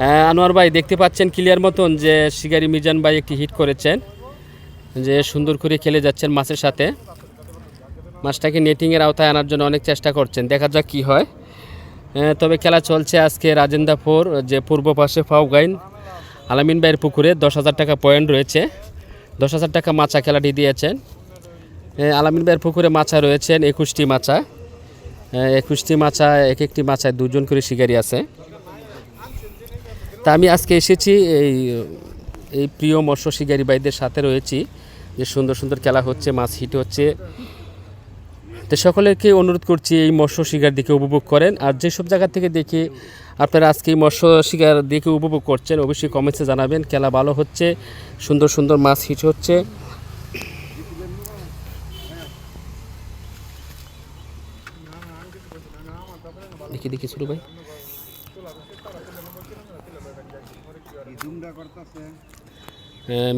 আনোয়ার ভাই, দেখতে পাচ্ছেন ক্লিয়ার মতন যে শিকারি মিজান ভাই একটি হিট করেছেন, যে সুন্দর করে খেলে যাচ্ছেন মাছের সাথে। মাছটাকে নেটিংয়ের আওতায় আনার জন্য অনেক চেষ্টা করছেন, দেখা যাক কি হয়। তবে খেলা চলছে আজকে রাজেন্দাপুর যে পূর্ব পাশে ফাউগাইন আলামিন ভাইয়ের পুকুরে দশ হাজার টাকা পয়েন্ট রয়েছে। দশ হাজার টাকা মাছা খেলাটি দিয়েছেন। আলামিন ভাইয়ের পুকুরে মাছা রয়েছেন একুশটি মাছা একুশটি মাছা এক একটি মাছায় দুজন করে শিকারি আছে। তা আমি আজকে এসেছি এই এই প্রিয় মৎস্য শিকারী ভাইদের সাথে রয়েছি। যে সুন্দর সুন্দর খেলা হচ্ছে, মাছ হিট হচ্ছে। তো সকলেরকে অনুরোধ করছি এই মৎস্য শিকার দিকে উপভোগ করেন। আর যেসব জায়গা থেকে দেখে আপনারা আজকে এই মৎস্য শিকার দেখে উপভোগ করছেন, অবশ্যই কমেন্টসে জানাবেন। খেলা ভালো হচ্ছে, সুন্দর সুন্দর মাছ হিট হচ্ছে। দেখি দেখি শুরু ভাই।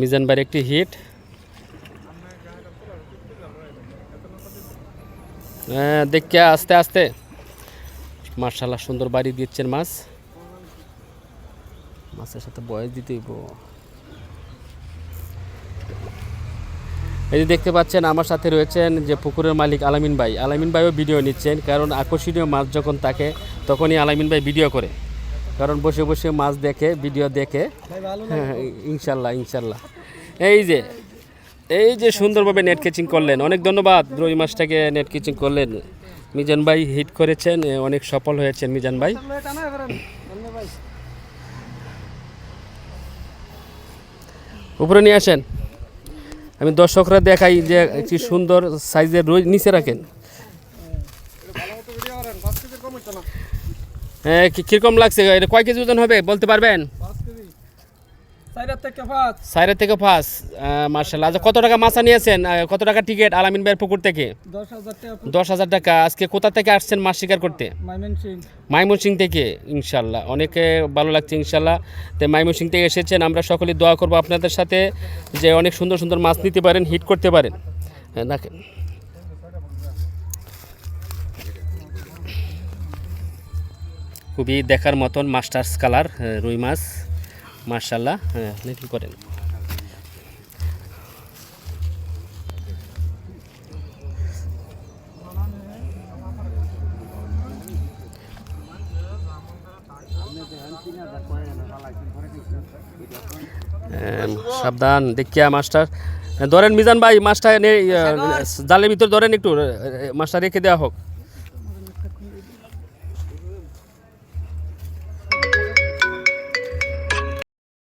মিজান ভাইয়ের একটি হিট দেখে আস্তে আস্তে। মার্শাল্লাহ সুন্দর বাড়ি দিচ্ছেন মাছ। মাছের সাথে বয়স দিতেই এই যে দেখতে পাচ্ছেন, আমার সাথে রয়েছেন যে পুকুরের মালিক আলামিন ভাই। আলামিন ভাইও ভিডিও নিচ্ছেন, কারণ আকর্ষণীয় মাছ যখন থাকে, তখনই আলামিন ভাই ভিডিও করে। কারণ বসে বসে মাছ দেখে ভিডিও দেখে। হ্যাঁ ইনশাল্লাহ ইনশাল্লাহ। এই যে এই যে সুন্দরভাবে নেট কেচিং করলেন অনেক ধন্যবাদ। রুই মাছটাকে নেট কেচিং করলেন। মিজান ভাই হিট করেছেন অনেক সফল হয়েছেন মিজান ভাই। উপরে নিয়ে আসেন। আমি দর্শকরা দেখাই যে একটি সুন্দর সাইজের রুই নিচে রাখেন হ্যাঁ কি- কীরকম লাগছে? এটা কয় কেজি ওজন হবে? বলতে পারবেন? থেকে পাঁচ সাইরের থেকে ফার্স্ট মার্শাল্লাহ আচ্ছা কত টাকা মাছা নিয়েছেন? কত টাকা টিকিট আলামিন ভাইয়ের পুকুর থেকে? দশ হাজার টাকা আজকে কোথা থেকে আসছেন মাছ শিকার করতে? মাইমেন সিং। থেকে ইনশাল্লাহ অনেকে ভালো লাগছে ইনশাল্লাহ তো মাইমন সিং থেকে এসেছেন। আমরা সকলে দোয়া করব আপনাদের সাথে যে অনেক সুন্দর সুন্দর মাছ নিতে পারেন হিট করতে পারেন। হ্যাঁ, খুবই দেখার মতন মাস্টার্স কালার রুই মাছ। মার্শাল্লাহ হ্যাঁ কি করেন? সাবধান দেখিয়া মাস্টার। ধরেন মিজান ভাই মাছটা আহ, জালের ভিতর ধরেন একটু মাছটা রেখে দেওয়া হোক।